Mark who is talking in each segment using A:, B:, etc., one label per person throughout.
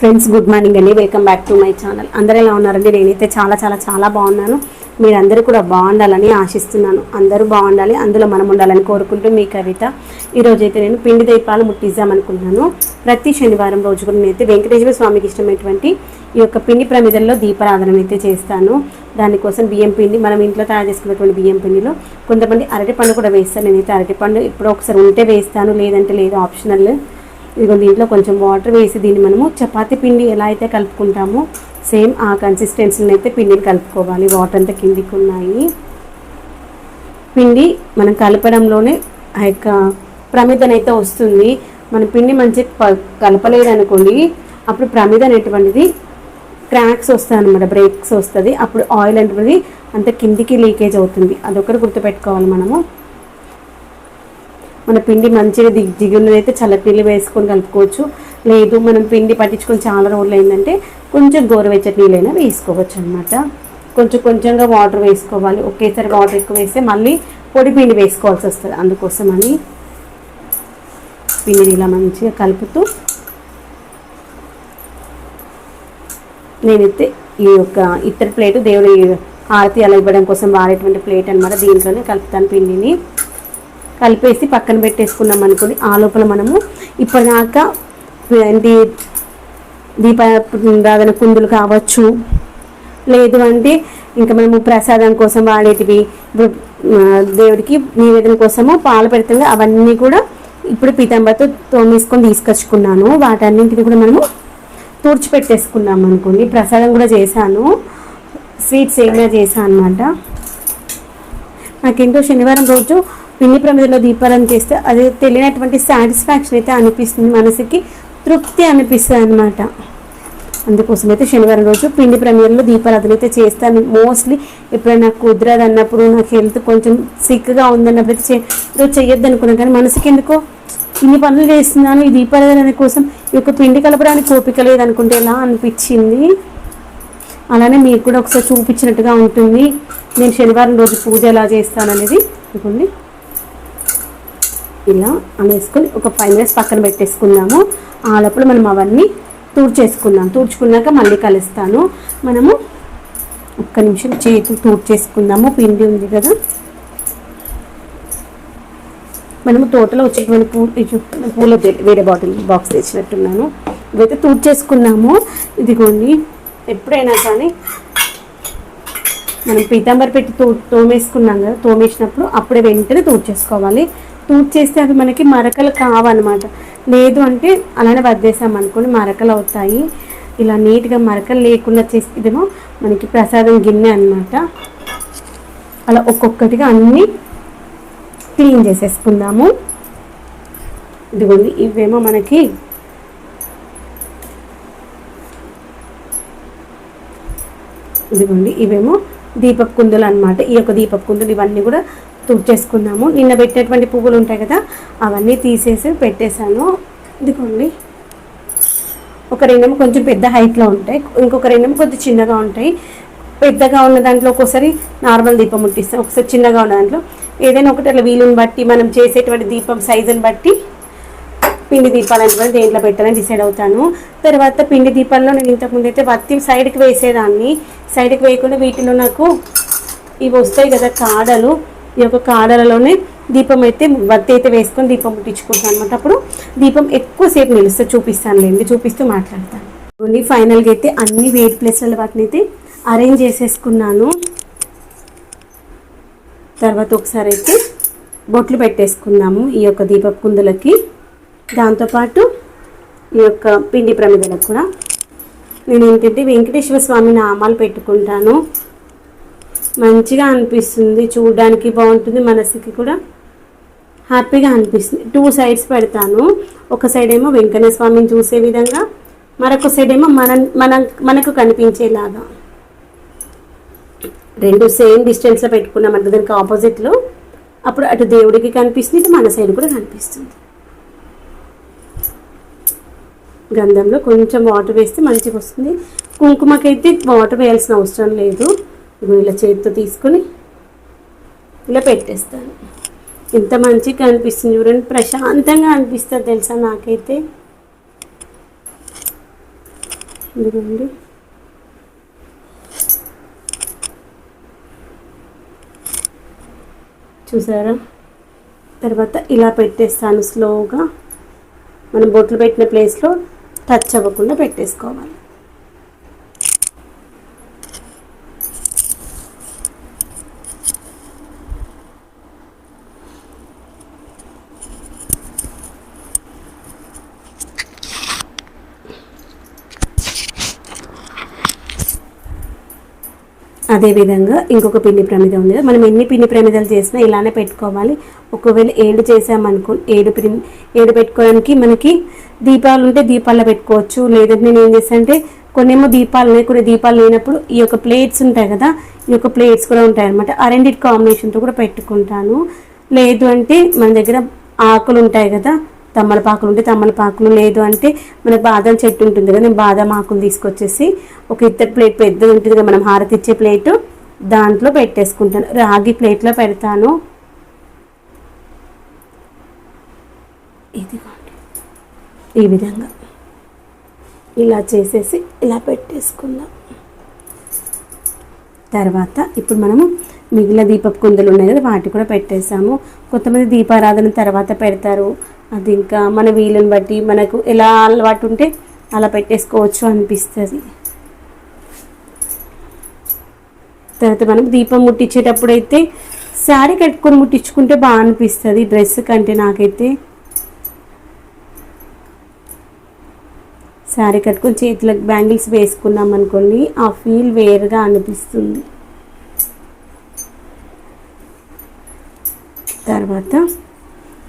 A: Friends good morning అండి. Welcome back to my channel. అందరూ ఎలా ఉన్నారండి? నేనైతే చాలా చాలా చాలా బాగున్నాను. మీరందరూ కూడా బాగుండాలని ఆశిస్తున్నాను. అందరూ బాగుండాలి. అందులో మనం ఉండాలని కోరుకుంటూ మీ కవిత. ఈరోజు అయితే నేను పిండి దీపాలు ముట్టిద్దామనుకుంటున్నాను ప్రతి శనివారం రోజు కూడా నేనైతే వెంకటేశ్వర స్వామికి ఇష్టమైనటువంటి ఈ యొక్క పిండి ప్రమిదల్లో దీపారాధన అయితే చేస్తాను. దానికోసం బియ్యం పిండి మనం ఇంట్లో తయారు చేసుకున్నటువంటి బియ్యం పిండిలో కొంతమంది అరటిపండు కూడా వేస్తాను నేనైతే అరటిపండు ఎప్పుడో ఒకసారి ఉంటే వేస్తాను. లేదంటే లేదు ఆప్షనల్. ఇదిగో దీంట్లో కొంచెం వాటర్ వేసి దీన్ని మనము చపాతి పిండి ఎలా అయితే కలుపుకుంటామో సేమ్ ఆ కన్సిస్టెన్సీని అయితే పిండిని కలుపుకోవాలి. వాటర్ అంతా కిందికి ఉన్నాయి. పిండి మనం కలపడంలోనే ఆ యొక్క ప్రమిదన అయితే వస్తుంది. మన పిండి మంచిగా ప- కలపలేదనుకోండి అప్పుడు ప్రమిద అనేటువంటిది క్రాక్స్ వస్తాయి అనమాట బ్రేక్స్ వస్తుంది. అప్పుడు ఆయిల్ అనేటువంటిది అంత కిందికి లీకేజ్ అవుతుంది. అదొకటి గుర్తుపెట్టుకోవాలి మనము. మన పిండి మంచిగా దిగ్ దిగున్నదైతే చల్లపిల్లి వేసుకొని కలుపుకోవచ్చు. లేదు మనం పిండి పట్టించుకొని చాలా రోజులు అయిందంటే కొంచెం గోరువెచ్చటి నీళ్ళైనా వేసుకోవచ్చు అనమాట కొంచెం కొంచెంగా వాటర్ వేసుకోవాలి. ఒకేసారి వాటర్ ఎక్కువ వేస్తే మళ్ళీ పొడి పిండి వేసుకోవాల్సి వస్తుంది. అందుకోసమని పిండిని ఇలా మంచిగా కలుపుతూ నేనైతే ఈ యొక్క ఇతర ప్లేటు దేవుడి హారతి అలా ఇవ్వడం కోసం వాడేటువంటి ప్లేట్ అనమాట దీంట్లోనే కలుపుతాను పిండిని. కలిపేసి పక్కన పెట్టేసుకున్నాం అనుకోండి. ఆ లోపల మనము ఇప్పటిదాకా ఏంటి దీపారాధన కుందులు కావచ్చు. లేదు అంటే ఇంకా మనము ప్రసాదం కోసం వాడేటివి ఇప్పుడు దేవుడికి నివేదన కోసము పాలు పెడుతుంది అవన్నీ కూడా ఇప్పుడు పీతాంబర్తో తోమేసుకొని తీసుకొచ్చుకున్నాను. వాటన్నింటిని కూడా మనము తుడిచిపెట్టేసుకున్నాం అనుకోండి. ప్రసాదం కూడా చేశాను. స్వీట్స్ ఏమైనా చేశాను అనమాట నాకేంటో శనివారం రోజు పిండి ప్రమిదలో దీపాలను చేస్తే అది తెలియనటువంటి సాటిస్ఫాక్షన్ అయితే అనిపిస్తుంది మనసుకి తృప్తి అనిపిస్తుంది అనమాట అందుకోసం అయితే శనివారం రోజు పిండి ప్రమిదలో దీపారాధన అయితే చేస్తాను. మోస్ట్లీ ఎప్పుడైనా నాకు కుదరదు అన్నప్పుడు నాకు హెల్త్ కొంచెం సిక్గా ఉందన్నప్పుడు అయితే చే- అనుకున్నాను కానీ మనసుకి ఎందుకో ఇన్ని పనులు చేస్తున్నాను ఈ దీపారాధన కోసం ఈ యొక్క పిండి కలపడానికి ఓపిక లేదనుకుంటే ఎలా అనిపించింది? అలానే మీకు కూడా ఒకసారి చూపించినట్టుగా ఉంటుంది. నేను శనివారం రోజు పూజ ఎలా చేస్తాననేది ఇవ్వండి ఇలా అనేసుకొని ఒక ఫైవ్ మినిట్స్ పక్కన పెట్టేసుకుందాము. ఆ లోపల మనం అవన్నీ తూడ్చేసుకుందాం. తూడ్చుకున్నాక మళ్ళీ కలుస్తాను. మనము ఒక్క నిమిషం చేతి తూడ్చేసుకుందాము. పిండి ఉంది కదా. మనము తోటలో వచ్చేటువంటి పూ పూల వేరే బాటిల్ బాక్స్ తెచ్చినట్టున్నాను. ఇవైతే తూడ్చేసుకున్నాము. ఇదిగోండి. ఎప్పుడైనా కానీ మనం పీతాంబర్ పెట్టి తో తోమేసుకున్నాం కదా తోమేసినప్పుడు అప్పుడే వెంటనే తూడ్చేసుకోవాలి. తూడ్చేస్తే అవి మనకి మరకలు కావన్నమాట. లేదు అంటే అలానే వద్దేసాం అనుకోండి మరకలు అవుతాయి. ఇలా నీట్గా మరకలు లేకుండా చేసేదేమో ఇదేమో మనకి ప్రసాదం గిన్నె అనమాట అలా ఒక్కొక్కటిగా అన్నీ క్లీన్ చేసేసుకుందాము. ఇదిగోండి ఇవేమో మనకి ఇదిగోండి ఇవేమో దీపపు కుందులు అనమాట ఈ యొక్క దీపపు కుందులు ఇవన్నీ కూడా తుడిచేసుకున్నాము. నిన్న పెట్టినటువంటి పువ్వులు ఉంటాయి కదా అవన్నీ తీసేసి పెట్టేశాను. ఇదిగోండి ఒక రెండేమో కొంచెం పెద్ద హైట్లో ఉంటాయి. ఇంకొక రెండేమో కొంచెం చిన్నగా ఉంటాయి. పెద్దగా ఉన్న దాంట్లో ఒక్కోసారి నార్మల్ దీపం ముట్టిస్తాం. ఒకసారి చిన్నగా ఉన్న దాంట్లో ఏదైనా ఒకటి అట్లా వీలుని బట్టి మనం చేసేటువంటి దీపం సైజుని బట్టి పిండి దీపాలు కూడా దేంట్లో పెట్టాలని డిసైడ్ అవుతాను. తర్వాత పిండి దీపాల్లో నేను ఇంతకుముందు అయితే వత్తి సైడ్కి వేసేదాన్ని. సైడ్కి వేయకుండా వీటిలో నాకు ఇవి వస్తాయి కదా కాడలు. ఈ యొక్క కాడలలోనే దీపం అయితే వత్తి అయితే వేసుకొని దీపం ముట్టించుకుంటాను అనమాట అప్పుడు దీపం ఎక్కువసేపు నిలుస్తే చూపిస్తాను లేండి. చూపిస్తూ మాట్లాడతాను. ఓన్లీ ఫైనల్గా అయితే అన్ని వెయిట్ ప్లేస్లలో వాటిని అయితే అరేంజ్ చేసేసుకున్నాను. తర్వాత ఒకసారి అయితే బొట్లు పెట్టేసుకున్నాము ఈ యొక్క దీపపు కుందులకి. దాంతోపాటు ఈ యొక్క పిండి ప్రమిదలకు కూడా. నేను ఏంటంటే వెంకటేశ్వర స్వామి నామాలు పెట్టుకుంటాను. మంచిగా అనిపిస్తుంది చూడడానికి బాగుంటుంది మనసుకి కూడా హ్యాపీగా అనిపిస్తుంది. టూ సైడ్స్ పెడతాను. ఒక సైడ్ ఏమో వెంకటేశ్వర స్వామిని చూసే విధంగా మరొక సైడ్ ఏమో మన మన మనకు కనిపించేలాగా. రెండు సేమ్ డిస్టెన్స్లో పెట్టుకున్నాం అంటే దానికి ఆపోజిట్లో. అప్పుడు అటు దేవుడికి కనిపిస్తుంది ఇటు మన సైడ్ కూడా కనిపిస్తుంది. గంధంలో కొంచెం వాటర్ వేస్తే మంచిగా వస్తుంది. కుంకుమకైతే వాటర్ వేయాల్సిన అవసరం లేదు. ఇలా చేతితో తీసుకొని ఇలా పెట్టేస్తాను. ఎంత మంచిగా అనిపిస్తుంది చూడండి. ప్రశాంతంగా అనిపిస్తుంది తెలుసా నాకైతే. ఎందుకండి చూసారా? తర్వాత ఇలా పెట్టేస్తాను స్లోగా. మనం బొట్లు పెట్టిన ప్లేస్లో టచ్ అవ్వకుండా పెట్టేసుకోవాలి. అదేవిధంగా ఇంకొక పిండి ప్రమిద ఉంది మనం ఎన్ని పిండి ప్రమిదలు చేసినా ఇలానే పెట్టుకోవాలి. ఒకవేళ ఏడు చేసామనుకో ఏడు పిం ఏడు పెట్టుకోవడానికి మనకి దీపాలు ఉంటే దీపాల్లో పెట్టుకోవచ్చు. లేదంటే నేను ఏం చేస్తాను అంటే కొన్నేమో దీపాలు ఉన్నాయి కొన్ని దీపాలు లేనప్పుడు ఈ యొక్క ప్లేట్స్ ఉంటాయి కదా ఈ యొక్క ప్లేట్స్ కూడా ఉంటాయి అనమాట ఆ రెండింటి కాంబినేషన్తో కూడా పెట్టుకుంటాను. లేదు అంటే మన దగ్గర ఆకులు ఉంటాయి కదా తమ్మలపాకులు ఉంటే తమ్మలపాకులు లేదు అంటే మన బాదం చెట్టు ఉంటుంది కదా నేను బాదం ఆకులు తీసుకొచ్చేసి ఒక ఇద్దరు ప్లేట్ పెద్దది ఉంటుంది కదా మనం హారతి ఇచ్చే ప్లేట్ దాంట్లో పెట్టేసుకుంటాను. రాగి ప్లేట్లో పెడతాను. ఇదిగోండి ఈ విధంగా ఇలా చేసేసి ఇలా పెట్టేసుకుందాం. తర్వాత ఇప్పుడు మనము మిగిలిన దీపపు కుందలు ఉన్నాయి కదా వాటి కూడా పెట్టేసాము కొంతమంది దీపారాధన తర్వాత పెడతారు. అది ఇంకా మన వీలుని బట్టి మనకు ఎలా అలవాటు ఉంటే అలా పెట్టేసుకోవచ్చు అనిపిస్తుంది. తర్వాత మనం దీపం ముట్టించేటప్పుడు అయితే శారీ కట్టుకొని ముట్టించుకుంటే బాగా అనిపిస్తుంది డ్రెస్ కంటే నాకైతే. శారీ కట్టుకుని చేతులకు బ్యాంగిల్స్ వేసుకున్నాం అనుకోండి ఆ ఫీల్ వేరుగా అనిపిస్తుంది. తర్వాత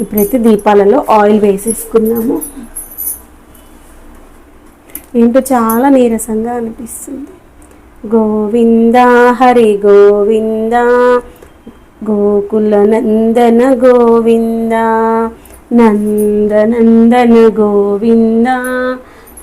A: ఇప్పుడైతే దీపాలలో ఆయిల్ వేసేసుకున్నాము. ఏంటో చాలా నీరసంగా అనిపిస్తుంది. గోవింద హరి గోవింద గోకుల నందన గోవింద నందనందన గోవింద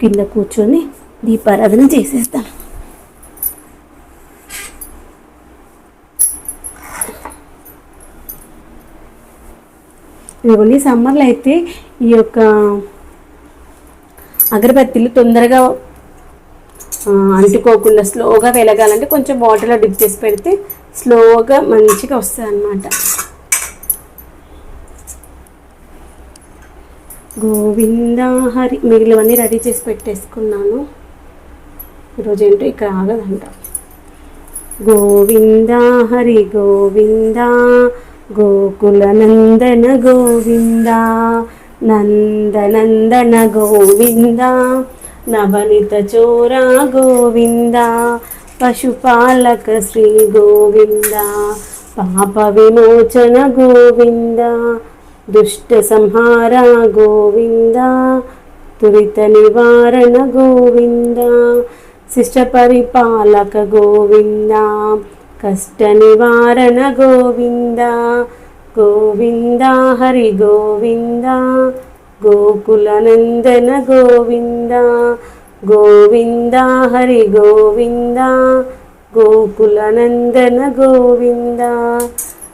A: కింద కూర్చొని దీపారాధన చేసేస్తాను. ఇదిగోండి సమ్మర్లో అయితే ఈ యొక్క అగరబత్తీలు తొందరగా అంటుకోకుండా స్లోగా వెలగాలంటే కొంచెం వాటర్లో డిప్ చేసి పెడితే స్లోగా మంచిగా వస్తుంది అన్నమాట గోవింద హరి మిగిలివన్నీ రెడీ చేసి పెట్టేసుకున్నాను. ఈరోజు ఏంటో ఇక్కడ ఆగదంట. గోవింద హరి గోవింద గోకుల నందన గోవింద నందనందన గోవింద నవనిత చోర గోవింద పశుపాలక శ్రీ గోవింద పాప విమోచన గోవింద దుష్ట సంహార గోవింద తురిత నివారణ గోవింద శిష్ట పరిపాలక గోవింద కష్ట నివారణ గోవింద గోవింద హరి గోవింద గోకుల నందన గోవింద గోవింద హరి గోవింద గోకుల నందన గోవింద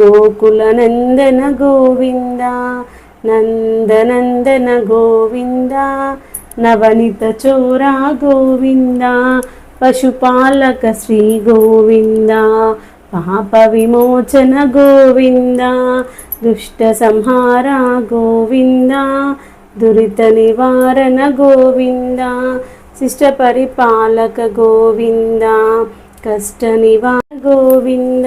A: గోకుల నందన గోవింద నందనందన గోవింద నవనిత చోరా గోవింద పశుపాలక శ్రీ గోవింద పాప విమోచన గోవింద దుష్ట సంహార గోవింద దురిత నివారణ గోవింద శిష్ట పరిపాలక గోవింద కష్ట నివార గోవింద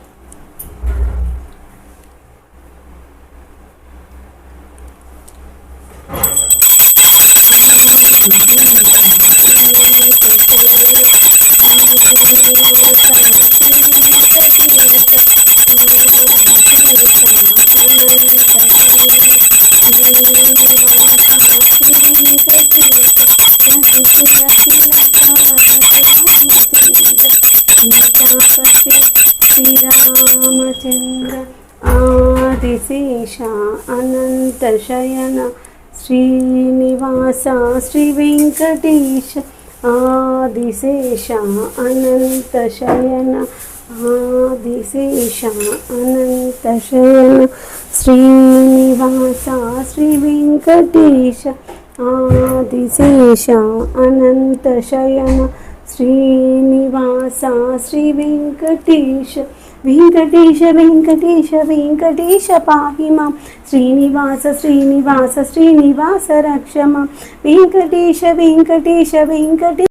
A: శ్రీరామచంద్ర ఆదిశేష అనంత శయన శ్రీనివాస శ్రీ వెంకటేశ ఆదిశేష అనంత శయన ఆదిశేష అనంత శయన శ్రీనివాస శ్రీ వెంకటేశ ఆదిశేష అనంత శయన శ్రీనివాస శ్రీ వెంకటేశ వెంకటేశ వెంకటేశ వెంకటేశ పాహి మాం శ్రీనివాస శ్రీనివాస శ్రీనివాస రక్షమ. వెంకటేశ వెంకటేశ వెంకటేశ